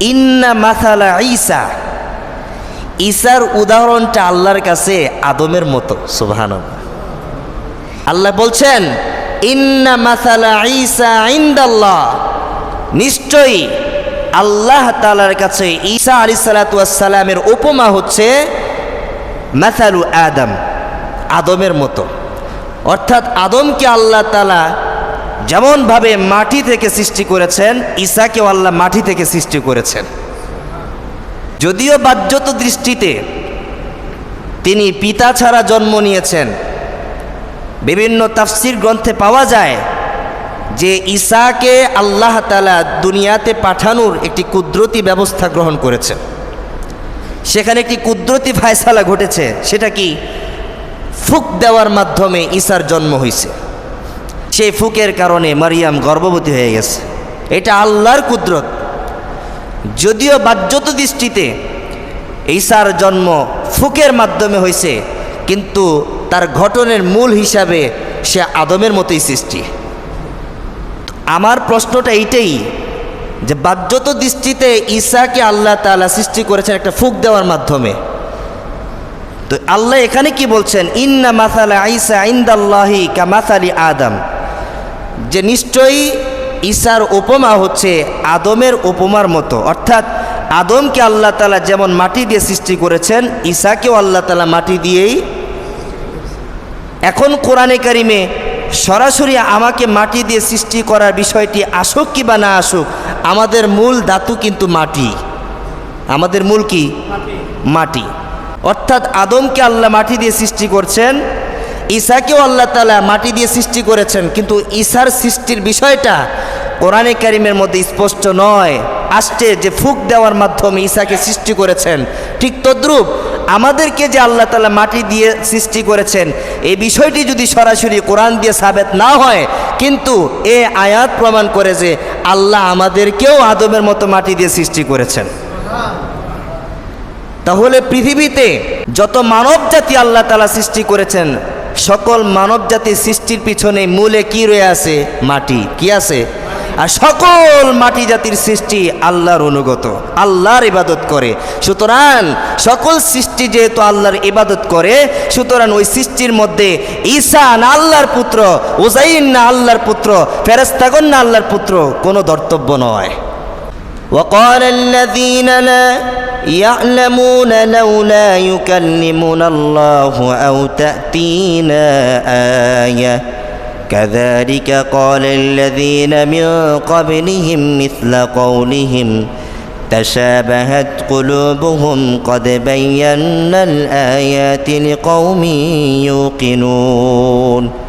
ইন্না মাসালা ঈসা। ঈসার উদাহরণটা আল্লাহর কাছে আদমের মতো সুবহান আল্লাহ বলছেন, ইন্না মাসালা ঈসা ইন্দাল্লাহ। নিশ্চয়ই আল্লাহ তালার কাছে ঈসা আলী সালাতামের উপমা হচ্ছে মাসালু আদম, আদমের মতো। অর্থাৎ আদমকে আল্লাহ তালা যেমনভাবে মাটি থেকে সৃষ্টি করেছেন ঈসাকেও আল্লাহ মাটি থেকে সৃষ্টি করেছেন। যদিও বাহ্যত দৃষ্টিতে তিনি পিতা ছাড়া জন্ম নিয়েছেন, বিভিন্ন তাফসির গ্রন্থে পাওয়া যায় যে ঈসাকে আল্লাহ তালা দুনিয়াতে পাঠানোর একটি কুদরতি ব্যবস্থা গ্রহণ করেছেন। সেখানে একটি কুদরতি ফায়সালা ঘটেছে, সেটা কি? ফুক দেওয়ার মাধ্যমে ঈসার জন্ম হয়েছে সেই ফুকের কারণে মারিয়াম গর্ভবতী হয়ে গেছে। এটা আল্লাহর কুদরত। যদিও বাহ্যত দৃষ্টিতে ঈসার জন্ম ফুকের মাধ্যমে হয়েছে, কিন্তু তার ঘটনের মূল হিসাবে সে আদমের মতোই সৃষ্টি। আমার প্রশ্নটা এইটাই যে বাহ্যত দৃষ্টিতে ঈসাকে আল্লাহ তাআলা সৃষ্টি করেছেন একটা ফুক দেওয়ার মাধ্যমে। তো আল্লাহ এখানে কি বলছেন? ইন্না মাসালা ঈসা ইন্দাল্লাহি কা মাসালি আদম। যে নিশ্চয়ই ঈশার উপমা হচ্ছে আদমের উপমার মতো। অর্থাৎ আদমকে আল্লাহ তালা যেমন মাটি দিয়ে সৃষ্টি করেছেন ঈসাকেও আল্লাহ তালা মাটি দিয়েই এখন কোরআনে কারিমে সরাসরি আমাকে মাটি দিয়ে সৃষ্টি করার বিষয়টি আসুক কি বা না আসুক আমাদের মূল ধাতু কিন্তু মাটি। আমাদের মূল কি? মাটি। অর্থাৎ আদমকে আল্লাহ মাটি দিয়ে সৃষ্টি করছেন ঈসাকেও আল্লাহ তালা মাটি দিয়ে সৃষ্টি করেছেন, কিন্তু ঈশার সৃষ্টির বিষয়টা কোরআনে কারিমের মধ্যে স্পষ্ট নয়। আসছে যে ফুক দেওয়ার মাধ্যমে ঈশাকে সৃষ্টি করেছেন। ঠিক তদ্রূপ আমাদেরকে যে আল্লাহ তালা মাটি দিয়ে সৃষ্টি করেছেন এই বিষয়টি যদি সরাসরি কোরআন দিয়ে সাবেত না হয়, কিন্তু এ আয়াত প্রমাণ করে যে আল্লাহ আমাদেরকেও আদমের মতো মাটি দিয়ে সৃষ্টি করেছেন। তাহলে পৃথিবীতে যত মানব জাতি আল্লাহ তালা সৃষ্টি করেছেন সকল মানব জাতির সৃষ্টির পিছনে মূলে কি রয়ে আছে? মাটি। কি আছে? আর সকল মাটি জাতির সৃষ্টি আল্লাহর অনুগত, আল্লাহর ইবাদত করে। সুতরাং সকল সৃষ্টি যেহেতু আল্লাহর ইবাদত করে, সুতরাং ওই সৃষ্টির মধ্যে ঈসা না আল্লাহর পুত্র ওজাইন না আল্লাহর পুত্র ফেরেস্তাগন না আল্লাহর পুত্র কোনো ধর্তব্য নয়। وقال الذين لا يعلمون لولا يكلمنا الله أو تأتينا آية. كذلك قال الذين من قبلهم مثل قولهم تشابهت قلوبهم قد بينا الآيات لقوم يوقنون.